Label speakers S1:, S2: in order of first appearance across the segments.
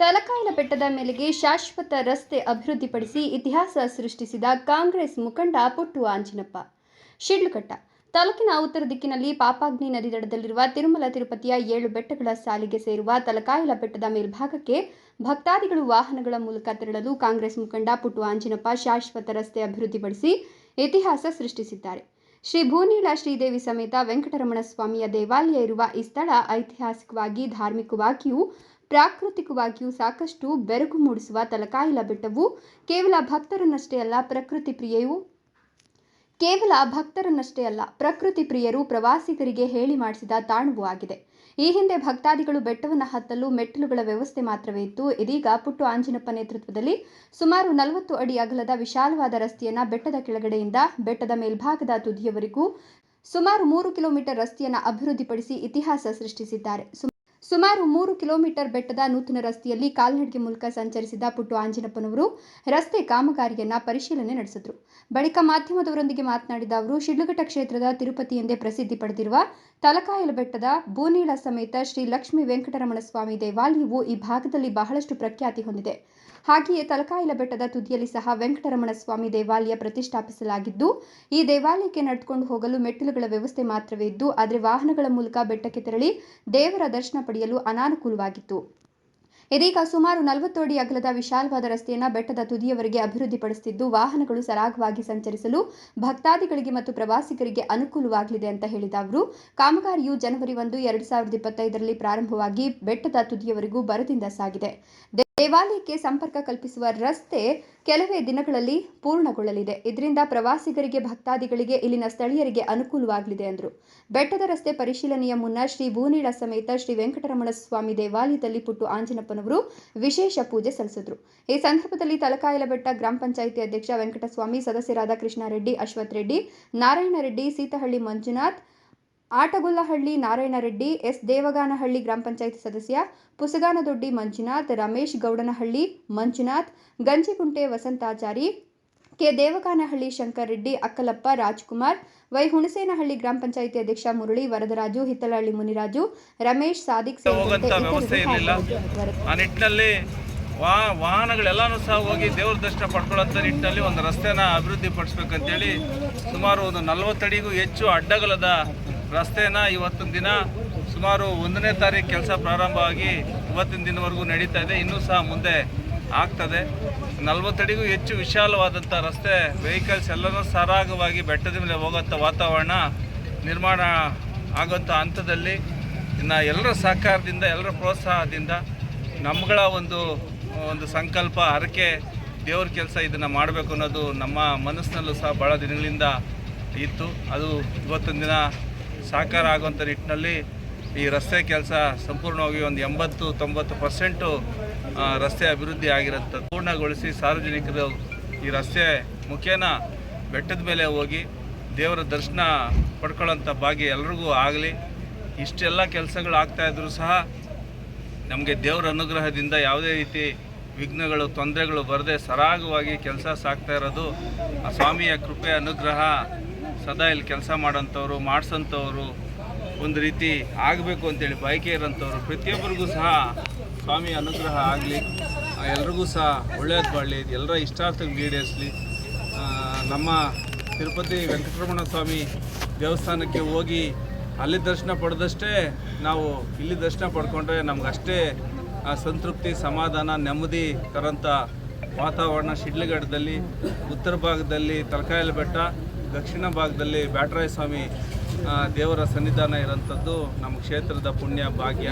S1: ತಲಕಾಯಲ ಬೆಟ್ಟದ ಮೇಲೆಗೆ ಶಾಶ್ವತ ರಸ್ತೆ ಅಭಿವೃದ್ಧಿಪಡಿಸಿ ಇತಿಹಾಸ ಸೃಷ್ಟಿಸಿದ ಕಾಂಗ್ರೆಸ್ ಮುಖಂಡ ಪುಟ್ಟು ಆಂಜಿನಪ್ಪ. ಶಿಡ್ಲಘಟ್ಟ, ತಾಲೂಕಿನ ಉತ್ತರ ದಿಕ್ಕಿನಲ್ಲಿ ಪಾಪಾಗ್ನಿ ನದಿ ದಡದಲ್ಲಿರುವ ತಿರುಮಲ ತಿರುಪತಿಯ ಏಳು ಬೆಟ್ಟಗಳ ಸಾಲಿಗೆ ಸೇರುವ ತಲಕಾಯಲ ಬೆಟ್ಟದ ಮೇಲ್ಭಾಗಕ್ಕೆ ಭಕ್ತಾದಿಗಳು ವಾಹನಗಳ ಮೂಲಕ ತೆರಳಲು ಕಾಂಗ್ರೆಸ್ ಮುಖಂಡ ಪುಟ್ಟು ಆಂಜಿನಪ್ಪ ಶಾಶ್ವತ ರಸ್ತೆ ಅಭಿವೃದ್ಧಿಪಡಿಸಿ ಇತಿಹಾಸ ಸೃಷ್ಟಿಸಿದ್ದಾರೆ. ಶ್ರೀ ಭೂನೀಳ ಶ್ರೀದೇವಿ ಸಮೇತ ವೆಂಕಟರಮಣ ಸ್ವಾಮಿಯ ದೇವಾಲಯ ಇರುವ ಈ ಸ್ಥಳ ಐತಿಹಾಸಿಕವಾಗಿ ಧಾರ್ಮಿಕವಾಗಿಯೂ ಪ್ರಾಕೃತಿಕವಾಗಿಯೂ ಸಾಕಷ್ಟು ಬೆರಗು ಮೂಡಿಸುವ ತಲಕಾಯಿಲ ಬೆಟ್ಟವು ಕೇವಲ ಭಕ್ತರನ್ನಷ್ಟೇ ಅಲ್ಲ, ಪ್ರಕೃತಿ ಪ್ರಿಯೆಯೂ. ಕೇವಲ ಭಕ್ತರನ್ನಷ್ಟೇ ಅಲ್ಲ, ಪ್ರಕೃತಿ ಪ್ರಿಯರು ಪ್ರವಾಸಿಗರಿಗೆ ಹೇಳಿ ಮಾಡಿಸಿದ ತಾಣವೂ ಆಗಿದೆ. ಈ ಹಿಂದೆ ಭಕ್ತಾದಿಗಳು ಬೆಟ್ಟವನ್ನು ಹತ್ತಲು ಮೆಟ್ಟಿಲುಗಳ ವ್ಯವಸ್ಥೆ ಮಾತ್ರವೇ ಇತ್ತು. ಇದೀಗ ಪುಟ್ಟು ಆಂಜಿನಪ್ಪ ನೇತೃತ್ವದಲ್ಲಿ ಸುಮಾರು ನಲವತ್ತು ಅಡಿ ಅಗಲದ ವಿಶಾಲವಾದ ರಸ್ತೆಯನ್ನ ಬೆಟ್ಟದ ಕೆಳಗಡೆಯಿಂದ ಬೆಟ್ಟದ ಮೇಲ್ಭಾಗದ ತುದಿಯವರೆಗೂ ಸುಮಾರು ಮೂರು ಕಿಲೋಮೀಟರ್ ರಸ್ತೆಯನ್ನು ಅಭಿವೃದ್ಧಿಪಡಿಸಿ ಇತಿಹಾಸ ಸೃಷ್ಟಿಸಿದ್ದಾರೆ. ಸುಮಾರು ಮೂರು ಕಿಲೋಮೀಟರ್ ಬೆಟ್ಟದ ನೂತನ ರಸ್ತೆಯಲ್ಲಿ ಕಾಲ್ನಡಿಗೆ ಮೂಲಕ ಸಂಚರಿಸಿದ ಪುಟ್ಟು ಆಂಜನಪ್ಪನವರು ರಸ್ತೆ ಕಾಮಗಾರಿಯನ್ನ ಪರಿಶೀಲನೆ ನಡೆಸಿದರು. ಬಳಿಕ ಮಾಧ್ಯಮದವರೊಂದಿಗೆ ಮಾತನಾಡಿದ ಅವರು, ಶಿಡ್ಲಘಟ್ಟ ಕ್ಷೇತ್ರದ ತಿರುಪತಿ ಎಂದೇ ಪ್ರಸಿದ್ಧಿ ಪಡೆದಿರುವ ತಲಕಾಯಲ ಬೆಟ್ಟದ ಬೂನೀಳ ಸಮೇತ ಶ್ರೀ ಲಕ್ಷ್ಮೀ ವೆಂಕಟರಮಣ ಸ್ವಾಮಿ ದೇವಾಲಯವು ಈ ಭಾಗದಲ್ಲಿ ಬಹಳಷ್ಟು ಪ್ರಖ್ಯಾತಿ ಹೊಂದಿದೆ. ಹಾಗೆಯೇ ತಲಕಾಯಲ ಬೆಟ್ಟದ ತುದಿಯಲ್ಲಿ ಸಹ ವೆಂಕಟರಮಣ ಸ್ವಾಮಿ ದೇವಾಲಯ ಪ್ರತಿಷ್ಠಾಪಿಸಲಾಗಿದ್ದು, ಈ ದೇವಾಲಯಕ್ಕೆ ನಡೆದುಕೊಂಡು ಹೋಗಲು ಮೆಟ್ಟಿಲುಗಳ ವ್ಯವಸ್ಥೆ ಮಾತ್ರವೇ ಇದ್ದು, ಆದರೆ ವಾಹನಗಳ ಮೂಲಕ ಬೆಟ್ಟಕ್ಕೆ ತೆರಳಿ ದೇವರ ದರ್ಶನ ಪಡೆಯಲು ಅನಾನುಕೂಲವಾಗಿತ್ತು. ಇದೀಗ ಸುಮಾರು ನಲವತ್ತು ಅಡಿ ಅಗಲದ ವಿಶಾಲವಾದ ರಸ್ತೆಯನ್ನು ಬೆಟ್ಟದ ತುದಿಯವರೆಗೆ ಅಭಿವೃದ್ಧಿಪಡಿಸುತ್ತಿದ್ದು ವಾಹನಗಳು ಸರಾಗವಾಗಿ ಸಂಚರಿಸಲು ಭಕ್ತಾದಿಗಳಿಗೆ ಮತ್ತು ಪ್ರವಾಸಿಗರಿಗೆ ಅನುಕೂಲವಾಗಲಿದೆ ಅಂತ ಹೇಳಿದ ಅವರು. ಕಾಮಗಾರಿಯು ಜನವರಿ ಒಂದು, ಎರಡು ಸಾವಿರದ ಇಪ್ಪತ್ತೈದರಲ್ಲಿ ಪ್ರಾರಂಭವಾಗಿ ಬೆಟ್ಟದ ತುದಿಯವರೆಗೂ ಬರದಿಂದ ಸಾಗಿದೆ. ದೇವಾಲಯಕ್ಕೆ ಸಂಪರ್ಕ ಕಲ್ಪಿಸುವ ರಸ್ತೆ ಕೆಲವೇ ದಿನಗಳಲ್ಲಿ ಪೂರ್ಣಗೊಳ್ಳಲಿದೆ. ಇದರಿಂದ ಪ್ರವಾಸಿಗರಿಗೆ, ಭಕ್ತಾದಿಗಳಿಗೆ, ಇಲ್ಲಿನ ಸ್ಥಳೀಯರಿಗೆ ಅನುಕೂಲವಾಗಲಿದೆ ಎಂದರು. ಬೆಟ್ಟದ ರಸ್ತೆ ಪರಿಶೀಲನೆಯ ಮುನ್ನ ಶ್ರೀ ಭೂನೀಳ ಸಮೇತ ಶ್ರೀ ವೆಂಕಟರಮಣ ಸ್ವಾಮಿ ದೇವಾಲಯದಲ್ಲಿ ಪುಟ್ಟು ಆಂಜನಪ್ಪನವರು ವಿಶೇಷ ಪೂಜೆ ಸಲ್ಲಿಸಿದರು. ಈ ಸಂದರ್ಭದಲ್ಲಿ ತಲಕಾಯಲ ಬೆಟ್ಟ ಗ್ರಾಮ ಪಂಚಾಯಿತಿ ಅಧ್ಯಕ್ಷ ವೆಂಕಟಸ್ವಾಮಿ, ಸದಸ್ಯರಾದ ಕೃಷ್ಣಾರೆಡ್ಡಿ ಅಶ್ವಥ್ ರೆಡ್ಡಿ ನಾರಾಯಣ ರೆಡ್ಡಿ ಸೀತಹಳ್ಳಿ ಮಂಜುನಾಥ್ ಆಟಗೊಲ್ಲಹಳ್ಳಿ ನಾರಾಯಣರೆಡ್ಡಿ ಎಸ್ ದೇವಗಾನಹಳ್ಳಿ ಗ್ರಾಮ ಪಂಚಾಯಿತಿ ಸದಸ್ಯ ಪುಸಗಾನದೊಡ್ಡಿ ಮಂಜುನಾಥ್ ರಮೇಶ್ ಗೌಡನಹಳ್ಳಿ ಮಂಜುನಾಥ್ ಗಂಜಿಗುಂಟೆ ವಸಂತಾಚಾರಿ ಕೆ ದೇವಗಾನಹಳ್ಳಿ ಶಂಕರ್ ರೆಡ್ಡಿ ಅಕ್ಕಲಪ್ಪ ರಾಜ್ಕುಮಾರ್ ವೈ ಹುಣಸೇನಹಳ್ಳಿ ಗ್ರಾಮ ಪಂಚಾಯಿತಿ ಅಧ್ಯಕ್ಷ ಮುರಳಿ ವರದರಾಜು ಹಿತ್ತಲಹಳ್ಳಿ ಮುನಿರಾಜು ರಮೇಶ್ ಸಾದಿಕ್
S2: ಆ ನಿಟ್ಟಿನಲ್ಲಿ ವಾಹನಗಳೆಲ್ಲನೂ ಸಹ ಹೋಗಿ ದೇವ್ರ ದರ್ಶನ ಪಡ್ಕೊಳ್ಳೋಂಥ ನಿಟ್ಟಿನಲ್ಲಿ ಒಂದು ರಸ್ತೆನ ಅಭಿವೃದ್ಧಿ ಪಡಿಸ್ಬೇಕಂತೇಳಿ ಸುಮಾರು ಒಂದು ನಲವತ್ತಡಿಗೂ ಹೆಚ್ಚು ಅಡ್ಡಗಲದ ರಸ್ತೆನ ಇವತ್ತಿನ ದಿನ ಸುಮಾರು ಒಂದನೇ ತಾರೀಕು ಕೆಲಸ ಪ್ರಾರಂಭವಾಗಿ ಇವತ್ತಿನ ದಿನವರೆಗೂ ನಡೀತಾ ಇದೆ. ಇನ್ನೂ ಸಹ ಮುಂದೆ ಆಗ್ತದೆ. ನಲ್ವತ್ತಡಿಗೂ ಹೆಚ್ಚು ವಿಶಾಲವಾದಂಥ ರಸ್ತೆ ವೆಹಿಕಲ್ಸ್ ಎಲ್ಲರೂ ಸರಾಗವಾಗಿ ಬೆಟ್ಟದ ಮೇಲೆ ಹೋಗೋಂಥ ವಾತಾವರಣ ನಿರ್ಮಾಣ ಆಗೋಂಥ ಹಂತದಲ್ಲಿ ಇನ್ನು ಎಲ್ಲರ ಸಹಕಾರದಿಂದ, ಎಲ್ಲರ ಪ್ರೋತ್ಸಾಹದಿಂದ ನಮ್ಮಗಳ ಒಂದು ಒಂದು ಸಂಕಲ್ಪ, ಹರಕೆ ದೇವ್ರ ಕೆಲಸ ಇದನ್ನು ಮಾಡಬೇಕು ಅನ್ನೋದು ನಮ್ಮ ಮನಸ್ಸಿನಲ್ಲೂ ಸಹ ಭಾಳ ದಿನಗಳಿಂದ ಇತ್ತು. ಅದು ಇವತ್ತೊಂದು ದಿನ ಸಾಕಾರ ಆಗುವಂಥ ನಿಟ್ಟಿನಲ್ಲಿ ಈ ರಸ್ತೆ ಕೆಲಸ ಸಂಪೂರ್ಣವಾಗಿ ಒಂದು ಎಂಬತ್ತು, ತೊಂಬತ್ತು ಪರ್ಸೆಂಟು ರಸ್ತೆ ಅಭಿವೃದ್ಧಿ ಆಗಿರುತ್ತೆ. ಪೂರ್ಣಗೊಳಿಸಿ ಸಾರ್ವಜನಿಕರು ಈ ರಸ್ತೆ ಮುಖೇನ ಬೆಟ್ಟದ ಮೇಲೆ ಹೋಗಿ ದೇವರ ದರ್ಶನ ಪಡ್ಕೊಳ್ಳೋಂಥ ಭಾಗ್ಯ ಎಲ್ರಿಗೂ ಆಗಲಿ. ಇಷ್ಟೆಲ್ಲ ಕೆಲಸಗಳು ಆಗ್ತಾ ಇದ್ರೂ ಸಹ ನಮಗೆ ದೇವರ ಅನುಗ್ರಹದಿಂದ ಯಾವುದೇ ರೀತಿ ವಿಘ್ನಗಳು, ತೊಂದರೆಗಳು ಬರದೆ ಸರಾಗವಾಗಿ ಕೆಲಸ ಸಾಗ್ತಾ ಇರೋದು ಆ ಸ್ವಾಮಿಯ ಕೃಪೆ, ಅನುಗ್ರಹ ಸದಾ ಇಲ್ಲಿ ಕೆಲಸ ಮಾಡೋಂಥವ್ರು ಮಾಡಿಸೋಂಥವ್ರು ಒಂದು ರೀತಿ ಆಗಬೇಕು ಅಂತೇಳಿ ಬಯಕೆ ಇರೋಂಥವ್ರು. ಪ್ರತಿಯೊಬ್ಬರಿಗೂ ಸಹ ಸ್ವಾಮಿ ಅನುಗ್ರಹ ಆಗಲಿ ಎಲ್ರಿಗೂ ಸಹ ಒಳ್ಳೆಯದು ಮಾಡಲಿ. ಎಲ್ಲರ ಇಷ್ಟಾರ್ಥಕ್ಕೆ ಈಡೇರಿಸಲಿ. ನಮ್ಮ ತಿರುಪತಿ ವೆಂಕಟರಮಣ ಸ್ವಾಮಿ ದೇವಸ್ಥಾನಕ್ಕೆ ಹೋಗಿ ಅಲ್ಲಿ ದರ್ಶನ ಪಡೆದಷ್ಟೇ ನಾವು ಇಲ್ಲಿ ದರ್ಶನ ಪಡ್ಕೊಂಡ್ರೆ ನಮಗಷ್ಟೇ ಸಂತೃಪ್ತಿ, ಸಮಾಧಾನ, ನೆಮ್ಮದಿ ತರಂಥ ವಾತಾವರಣ, ಶಿಡ್ಲಘಟ್ಟದಲ್ಲಿ, ಉತ್ತರ ಭಾಗದಲ್ಲಿ ತಲಕಾಯಲ ಬೆಟ್ಟ ದಕ್ಷಿಣ ಭಾಗದಲ್ಲಿ ಬ್ಯಾಟರಾಯ ಸ್ವಾಮಿ ದೇವರ ಸನ್ನಿಧಾನ ಇರೋಂಥದ್ದು ನಮ್ಮ ಕ್ಷೇತ್ರದ ಪುಣ್ಯ ಭಾಗ್ಯ.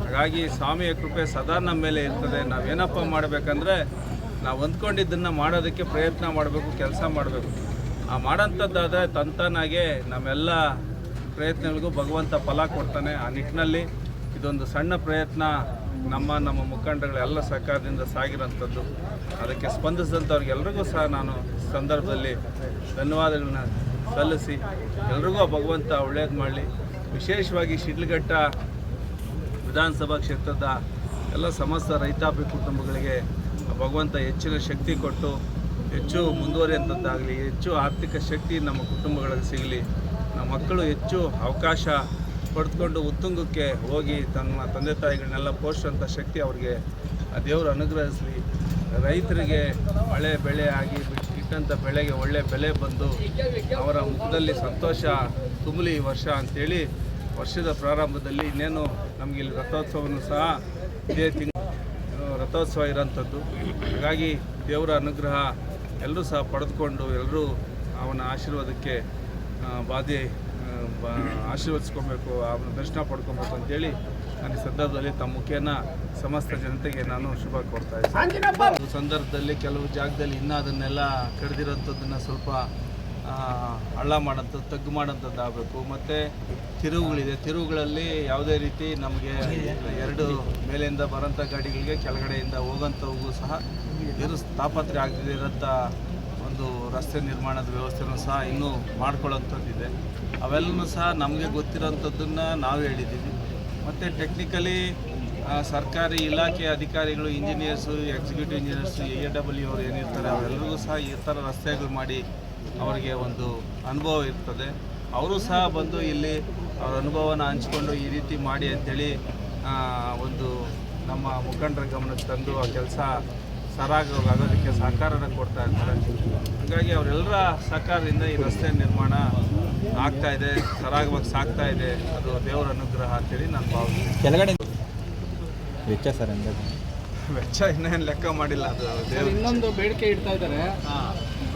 S2: ಹಾಗಾಗಿ ಸ್ವಾಮಿಯ ಕೃಪೆ ಸದಾ ನಮ್ಮ ಮೇಲೆ ಇರ್ತದೆ. ನಾವೇನಪ್ಪ ಮಾಡಬೇಕಂದ್ರೆ, ನಾವು ಹೊಂದ್ಕೊಂಡಿದ್ದನ್ನು ಮಾಡೋದಕ್ಕೆ ಪ್ರಯತ್ನ ಮಾಡಬೇಕು, ಕೆಲಸ ಮಾಡಬೇಕು. ಆ ಮಾಡೋಂಥದ್ದಾದರೆ ತಂತಾನಾಗೆ ನಮ್ಮೆಲ್ಲ ಪ್ರಯತ್ನಗಳಿಗೂ ಭಗವಂತ ಫಲ ಕೊಡ್ತಾನೆ ಆ ನಿಟ್ಟಿನಲ್ಲಿ. ಇದೊಂದು ಸಣ್ಣ ಪ್ರಯತ್ನ. ನಮ್ಮ ನಮ್ಮ ಮುಖಂಡಗಳೆಲ್ಲ ಸರ್ಕಾರದಿಂದ ಸಾಗಿರೋಂಥದ್ದು ಅದಕ್ಕೆ ಸ್ಪಂದಿಸಿದಂಥವ್ರಿಗೆಲ್ರಿಗೂ ಸಹ ನಾನು ಸಂದರ್ಭದಲ್ಲಿ ಧನ್ಯವಾದಗಳನ್ನ ಸಲ್ಲಿಸಿ, ಎಲ್ರಿಗೂ ಭಗವಂತ ಒಳ್ಳೇದು ಮಾಡಲಿ. ವಿಶೇಷವಾಗಿ ಶಿಡ್ಲಘಟ್ಟ ವಿಧಾನಸಭಾ ಕ್ಷೇತ್ರದ ಎಲ್ಲ ಸಮಸ್ತ ರೈತಾಪಿ ಕುಟುಂಬಗಳಿಗೆ ಭಗವಂತ ಹೆಚ್ಚಿನ ಶಕ್ತಿ ಕೊಟ್ಟು, ಹೆಚ್ಚು ಮುಂದುವರಿಯುವಂಥದ್ದಾಗಲಿ ಹೆಚ್ಚು ಆರ್ಥಿಕ ಶಕ್ತಿ ನಮ್ಮ ಕುಟುಂಬಗಳಿಗೆ ಸಿಗಲಿ. ನಮ್ಮ ಮಕ್ಕಳು ಹೆಚ್ಚು ಅವಕಾಶ ಪಡೆದುಕೊಂಡು ಉತ್ತುಂಗಕ್ಕೆ ಹೋಗಿ ತನ್ನ ತಂದೆ ತಾಯಿಗಳನ್ನೆಲ್ಲ ಪೋಷಿಸುವಂಥ ಶಕ್ತಿ ಅವ್ರಿಗೆ ಆ ದೇವರು ಅನುಗ್ರಹಿಸಲಿ. ರೈತರಿಗೆ ಮಳೆ ಬೆಳೆ ಆಗಿ ಇಟ್ಟಂಥ ಬೆಳೆಗೆ ಒಳ್ಳೆ ಬೆಲೆ ಬಂದು ಅವರ ಮುಖದಲ್ಲಿ ಸಂತೋಷ, ತುಂಬಲಿ ಈ ವರ್ಷ ಅಂಥೇಳಿ ವರ್ಷದ ಪ್ರಾರಂಭದಲ್ಲಿ ಇನ್ನೇನು ನಮಗೆ ಇಲ್ಲಿ ರಥೋತ್ಸವನು ಸಹ ಇದೇ ತಿಂಗಳು ರಥೋತ್ಸವ ಇರೋಂಥದ್ದು. ಹಾಗಾಗಿ ದೇವರ ಅನುಗ್ರಹ ಎಲ್ಲರೂ ಸಹ ಪಡೆದುಕೊಂಡು ಎಲ್ಲರೂ ಅವನ ಆಶೀರ್ವಾದಕ್ಕೆ ಬಾಧೆ ಆಶೀರ್ವದಿಸ್ಕೊಬೇಕು ಅವನ ದರ್ಶನ ಪಡ್ಕೊಬೇಕು ಅಂತೇಳಿ ನಾನು ಈ ಸಂದರ್ಭದಲ್ಲಿ ತಮ್ಮ ಮುಖೇನ ಸಮಸ್ತ ಜನತೆಗೆ ನಾನು ಶುಭ ಕೊಡ್ತಾ ಇದ್ದೀನಿ. ಒಂದು ಸಂದರ್ಭದಲ್ಲಿ ಕೆಲವು ಜಾಗದಲ್ಲಿ ಇನ್ನೂ ಅದನ್ನೆಲ್ಲ ಕಡಿದಿರೋಂಥದ್ದನ್ನು ಸ್ವಲ್ಪ ಹಳ್ಳ ಮಾಡೋಂಥದ್ದು ತಗ್ಗು ಮಾಡೋಂಥದ್ದು ಆಗಬೇಕು. ಮತ್ತು ತಿರುವುಗಳಿದೆ. ತಿರುವುಗಳಲ್ಲಿ ಯಾವುದೇ ರೀತಿ ನಮಗೆ ಎರಡು ಮೇಲೆಯಿಂದ ಬರೋಂಥ ಗಾಡಿಗಳಿಗೆ ಕೆಳಗಡೆಯಿಂದ ಹೋಗೋಂಥವು ಸಹ ಇರು ತಾಪತ್ರೆ ಆಗದಿರೋಂಥ ಇರೋಂಥ ಒಂದು ರಸ್ತೆ ನಿರ್ಮಾಣದ ವ್ಯವಸ್ಥೆನೂ ಸಹ ಇನ್ನೂ ಮಾಡ್ಕೊಳ್ಳೋಂಥದ್ದಿದೆ ಅವೆಲ್ಲನೂ ಸಹ ನಮಗೆ ಗೊತ್ತಿರೋಂಥದ್ದನ್ನು ನಾವು ಹೇಳಿದ್ದೀವಿ. ಮತ್ತು ಟೆಕ್ನಿಕಲಿ ಸರ್ಕಾರಿ ಇಲಾಖೆ ಅಧಿಕಾರಿಗಳು engineers executive engineers A W ಅವರು ಏನಿರ್ತಾರೆ ಅವರೆಲ್ಲರಿಗೂ ಸಹ ಈ ಥರ ರಸ್ತೆಗಳು ಮಾಡಿ ಅವರಿಗೆ ಒಂದು ಅನುಭವ ಇರ್ತದೆ. ಅವರು ಸಹ ಬಂದು ಇಲ್ಲಿ ಅವರ ಅನುಭವನ ಹಂಚ್ಕೊಂಡು ಈ ರೀತಿ ಮಾಡಿ ಅಂಥೇಳಿ ಒಂದು ನಮ್ಮ ಮುಖಂಡರ ಗಮನಕ್ಕೆ ತಂದು ಆ ಕೆಲಸ ಸರಾಗ ಆಗೋದಕ್ಕೆ ಸಹಕಾರನ ಕೊಡ್ತಾ ಇರ್ತಾರೆ ಹಾಗಾಗಿ ಅವರೆಲ್ಲರ ಸಹಕಾರದಿಂದ ಈ ರಸ್ತೆ ನಿರ್ಮಾಣ ಆಗ್ತಾ ಇದೆ ಸರಾಗವಾಗಿ ಸಾಗ್ತಾ ಇದೆ. ಅದು ದೇವರ ಅನುಗ್ರಹ ಅಂತೇಳಿ ನಾನು ಭಾವಿಸ್ತೀನಿ.
S3: ಕೆಳಗಡೆ ವೆಚ್ಚ ಸರ್ ಅಂದ್ರೆ
S2: ವೆಚ್ಚ ಇನ್ನೇನು ಲೆಕ್ಕ ಮಾಡಿಲ್ಲ ಅದು ದೇವ್ರ.
S4: ಇನ್ನೊಂದು ಬೇಡಿಕೆ ಇಡ್ತಾ ಇದ್ದಾರೆ.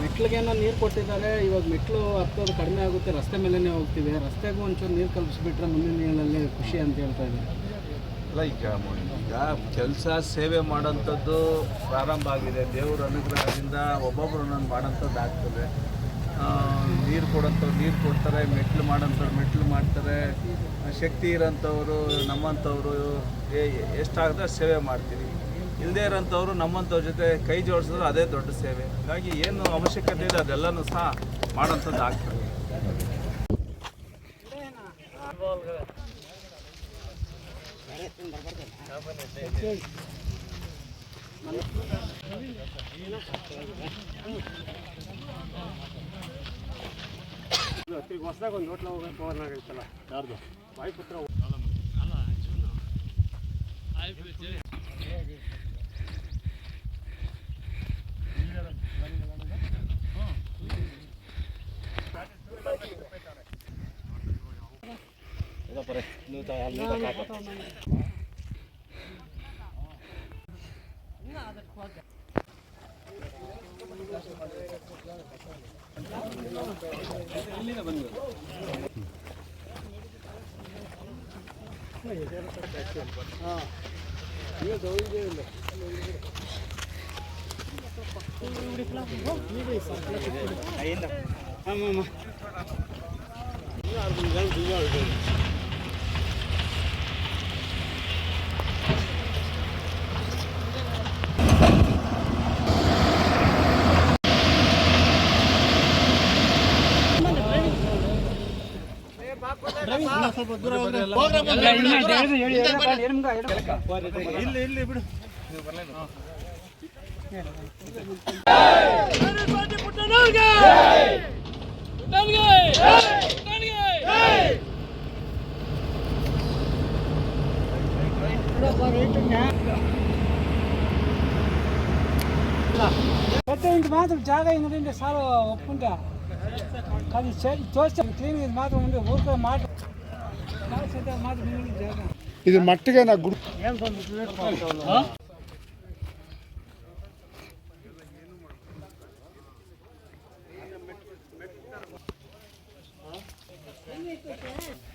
S4: ಮೆಟ್ಲಿಗೇನೋ ನೀರು ಕೊಟ್ಟಿದ್ದಾರೆ. ಇವಾಗ ಮೆಟ್ಲು ಹತ್ತೋದು ಕಡಿಮೆ ಆಗುತ್ತೆ ರಸ್ತೆ ಮೇಲೇ ಹೋಗ್ತಿದೆ ರಸ್ತೆಗೂ ಒಂಚೂರು ನೀರು ಕಲ್ಪಿಸ್ಬಿಟ್ರೆ ಮುಂದಿನ ಖುಷಿ ಅಂತ ಹೇಳ್ತಾ ಇದ್ದಾರೆ
S2: ಅಲ್ಲ ಈಗ ಕೆಲಸ ಸೇವೆ ಮಾಡೋಂಥದ್ದು ಪ್ರಾರಂಭ ಆಗಿದೆ. ದೇವರ ಅನುಗ್ರಹದಿಂದ ಒಬ್ಬೊಬ್ರು ನಾನು ಮಾಡೋಂಥದ್ದು ಆಗ್ತದೆ. ನೀರು ಕೊಡೋಂಥವ್ರು ನೀರು ಕೊಡ್ತಾರೆ, ಮೆಟ್ಲು ಮಾಡೋಂಥವ್ರು ಮೆಟ್ಲು ಮಾಡ್ತಾರೆ. ಶಕ್ತಿ ಇರೋಂಥವ್ರು, ನಮ್ಮಂಥವ್ರು ಅಷ್ಟು ಸೇವೆ ಮಾಡ್ತೀವಿ. ಇಲ್ಲದೇ ಇರೋಂಥವ್ರು ನಮ್ಮಂಥವ್ರ ಜೊತೆ ಕೈ ಜೋಡಿಸಿದ್ರು ಅದೇ ದೊಡ್ಡ ಸೇವೆ. ಹಾಗಾಗಿ ಏನು ಅವಶ್ಯಕತೆ ಇದೆ ಅದೆಲ್ಲನೂ ಸಹ ಮಾಡೋಂಥದ್ದು ಆಗ್ತದೆ.
S4: ಹೊಸದಾಗ ಒಂದು ಹೋಟ್ಲ ಹೋಗಕ್ಕೆ ಹೋಗೋಣಾಗೈತಲ್ಲ ಯಾರ್ದು ವಾಯುಪುತ್ರ
S2: ಇಲ್ಲಿ ಇಲ್ಲಿ ಬಿಡು
S4: పెద్ద ఇంటి మాత్రం జాగా ఇంటి సార్ ఒప్పుకుంటా కానీ తోస్తే క్లీన్ ఇది మాత్రం ఉంది ఊరికే మాట ఇది మట్టిగా
S5: నాకు గుర్తు Thank you.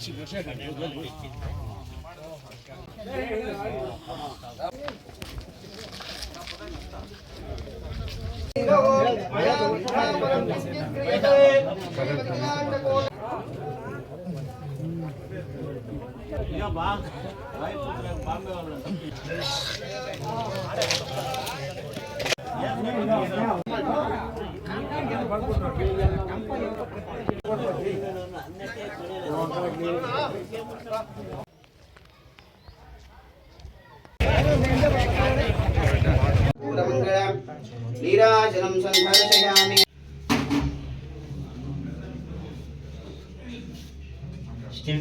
S4: Ya, Bang.
S5: Baik, नीराजनं सङ्घर्षयामि Still